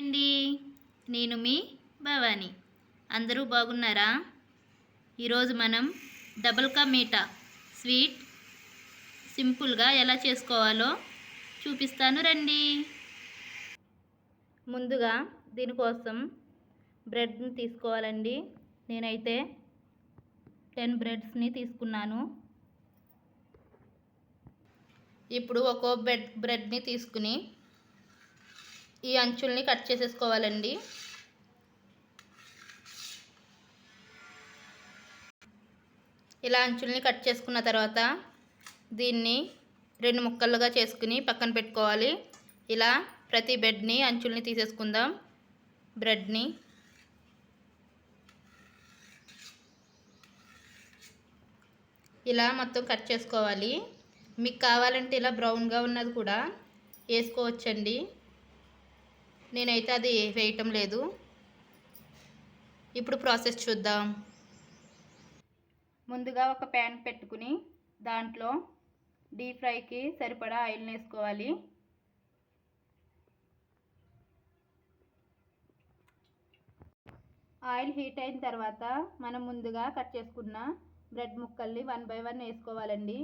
అండి నేను మీ భవాని. అందరూ బాగున్నారా? ఈరోజు మనం డబుల్ కా మీఠా స్వీట్ సింపుల్గా ఎలా చేసుకోవాలో చూపిస్తాను రండి. ముందుగా దీనికోసం బ్రెడ్ని తీసుకోవాలండి. నేనైతే టెన్ బ్రెడ్స్ని తీసుకున్నాను. ఇప్పుడు ఒక్కో బ్రెడ్ బ్రెడ్ని తీసుకుని ఈ అంచుల్ని కట్ చేసేసుకోవాలండి. ఇలా అంచుల్ని కట్ చేసుకున్న తర్వాత దీన్ని రెండు ముక్కలుగా చేసుకుని పక్కన పెట్టుకోవాలి. ఇలా ప్రతి బెడ్ని అంచుల్ని తీసేసుకుందాం. బ్రెడ్ని. ఇలా మొత్తం కట్ చేసుకోవాలి. మీకు కావాలంటే ఇలా బ్రౌన్గా ఉన్నది కూడా వేసుకోవచ్చండి. నేనైతే అది వేయటం లేదు. ఇప్పుడు ప్రాసెస్ చూద్దాం. ముందుగా ఒక ప్యాన్ పెట్టుకుని దాంట్లో డీప్ ఫ్రైకి సరిపడా ఆయిల్ని వేసుకోవాలి. ఆయిల్ హీట్ అయిన తర్వాత మనం ముందుగా కట్ చేసుకున్న బ్రెడ్ ముక్కల్ని వన్ బై వన్ వేసుకోవాలండి.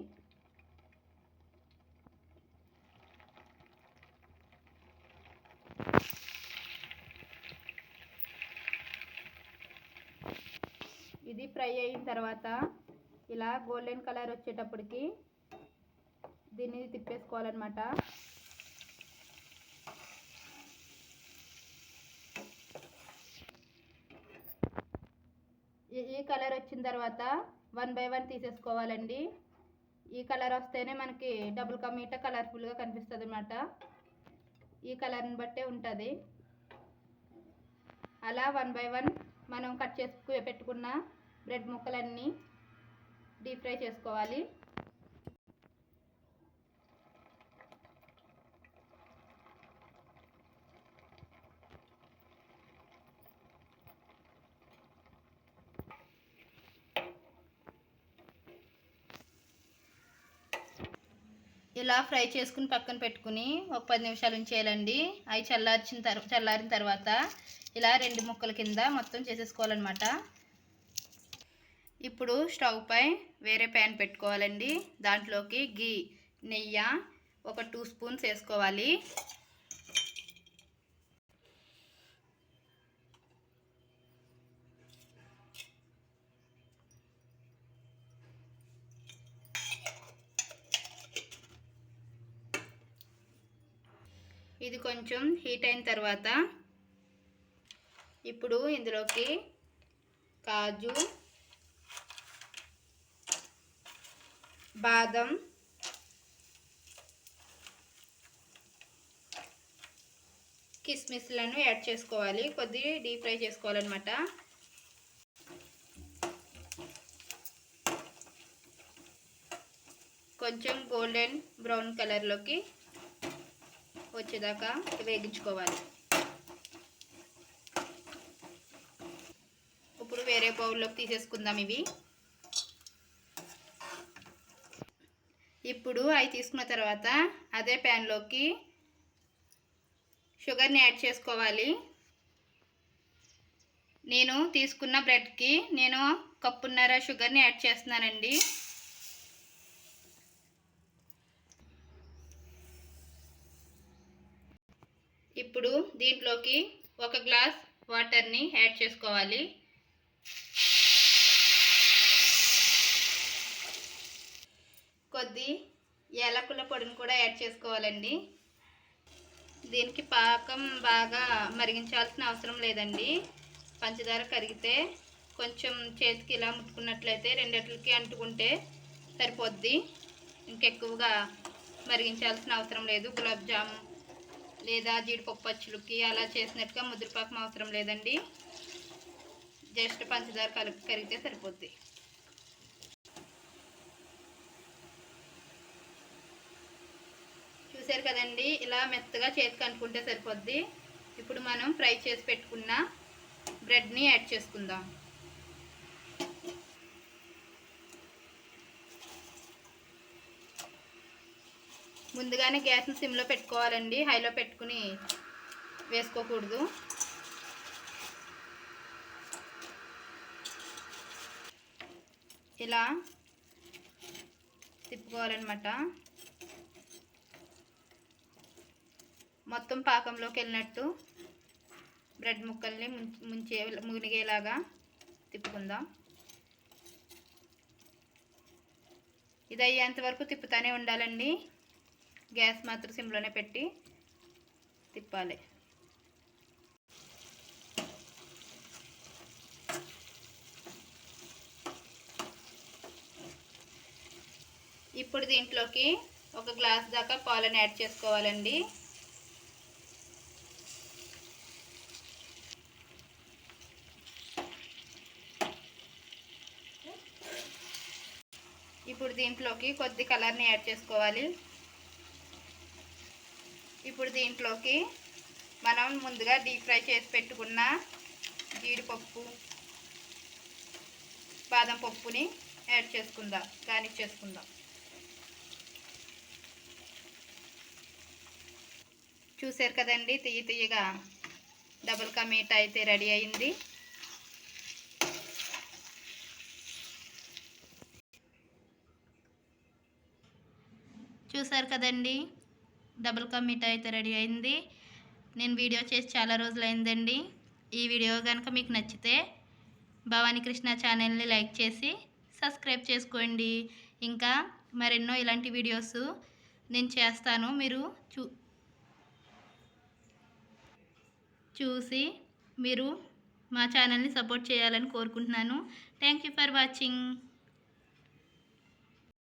ఇది ఫ్రై అయిన తర్వాత ఇలా గోల్డెన్ కలర్ వచ్చేటప్పటికి దీన్ని తిప్పేసుకోవాలన్నమాట. ఈ కలర్ వచ్చిన తర్వాత వన్ బై వన్ తీసేసుకోవాలండి. ఈ కలర్ వస్తేనే మనకి డబుల్ కమీట కలర్ఫుల్గా కనిపిస్తుంది అనమాట ఈ కలర్ని బట్టే ఉంటుంది. అలా వన్ బై వన్ మనం కట్ చేసుకు పెట్టుకున్న బ్రెడ్ ముక్కలన్నీ డీప్ ఫ్రై చేసుకోవాలి. ఇలా ఫ్రై చేసుకుని పక్కన పెట్టుకుని ఒక పది నిమిషాలు ఉంచేయాలండి. అవి చల్లార్చిన తర్వాత చల్లారిన తర్వాత ఇలా రెండు ముక్కల కింద మొత్తం చేసేసుకోవాలన్నమాట. ఇప్పుడు స్టవ్ పై వేరే ప్యాన్ పెట్టుకోవాలండి. దాంట్లోకి గీ నెయ్యి ఒక టూ స్పూన్స్ వేసుకోవాలి. ఇది కొంచెం హీట్ అయిన తర్వాత ఇప్పుడు ఇందులోకి కాజు బాదం. కిస్మిస్లను యాడ్ చేసుకోవాలి. కొద్ది డీప్ ఫ్రై చేసుకోవాలన్నమాట. కొంచెం గోల్డెన్ బ్రౌన్ కలర్లోకి వచ్చేదాకా వేగించుకోవాలి. ఇప్పుడు వేరే బౌల్లోకి తీసేసుకుందాం ఇవి. ఇప్పుడు అవి తీసుకున్న తర్వాత అదే ప్యాన్లోకి షుగర్ని యాడ్ చేసుకోవాలి. నేను తీసుకున్న బ్రెడ్కి నేను కప్పున్నర షుగర్ని యాడ్ చేస్తున్నానండి. ఇప్పుడు దీంట్లోకి ఒక గ్లాస్ వాటర్ని యాడ్ చేసుకోవాలి. కొద్ది ఏలకుల పొడిని కూడా యాడ్ చేసుకోవాలండి. దీనికి పాకం బాగా మరిగించాల్సిన అవసరం లేదండి. పంచదార కరిగితే కొంచెం చేతికి ఇలా ముట్టుకున్నట్లయితే రెండిట్లకి అంటుకుంటే సరిపోద్ది. ఇంకెక్కువగా మరిగించాల్సిన అవసరం లేదు. గులాబ్ జామ్ లేదా జీడిపప్పు అచ్చులకి అలా చేసినట్టుగా ముద్రపాకం అవసరం లేదండి. జస్ట్ పంచదార కలిపి కరిగితే సరిపోద్ది. చూసారు ఇలా మెత్తగా చేతికి అనుకుంటే సరిపోద్ది. ఇప్పుడు మనం ఫ్రై చేసి పెట్టుకున్న బ్రెడ్ని యాడ్ చేసుకుందాం. ముందుగానే గ్యాస్ని సిమ్లో పెట్టుకోవాలండి హైలో పెట్టుకుని వేసుకోకూడదు. ఇలా తిప్పుకోవాలన్నమాట. మొత్తం పాకంలోకి వెళ్ళినట్టు బ్రెడ్ ముక్కల్ని ముంచే మునిగేలాగా తిప్పుకుందాం. ఇది అయ్యేంత వరకు తిప్పుతానే ఉండాలండి. గ్యాస్ మాత్రం సిమ్లోనే పెట్టి తిప్పాలి. ఇప్పుడు దీంట్లోకి ఒక గ్లాస్ దాకా పాలను యాడ్ చేసుకోవాలండి. ఇప్పుడు దీంట్లోకి కొద్ది కలర్ని యాడ్ చేసుకోవాలి. ఇప్పుడు దీంట్లోకి మనం ముందుగా డీప్ ఫ్రై చేసి పెట్టుకున్న జీడిపప్పు బాదం పప్పుని యాడ్ చేసుకుందాం గార్నిష్ చేసుకుందాం. చూసారు కదండి తీయ తీయగా డబుల్ కా మీట్ అయితే రెడీ అయింది. చూసారు కదండి? డబుల్ కా మిఠాయి అయితే రెడీ అయింది. నేను వీడియో చేసి చాలా రోజులైందండి. ఈ వీడియో కనుక మీకు నచ్చితే భవానీ కృష్ణ ఛానల్ని లైక్ చేసి సబ్స్క్రైబ్ చేసుకోండి. ఇంకా మరెన్నో ఇలాంటి వీడియోస్ నేను చేస్తాను. మీరు చూ చూసి మీరు మా ఛానల్ని సపోర్ట్ చేయాలని కోరుకుంటున్నాను. Thank you for watching.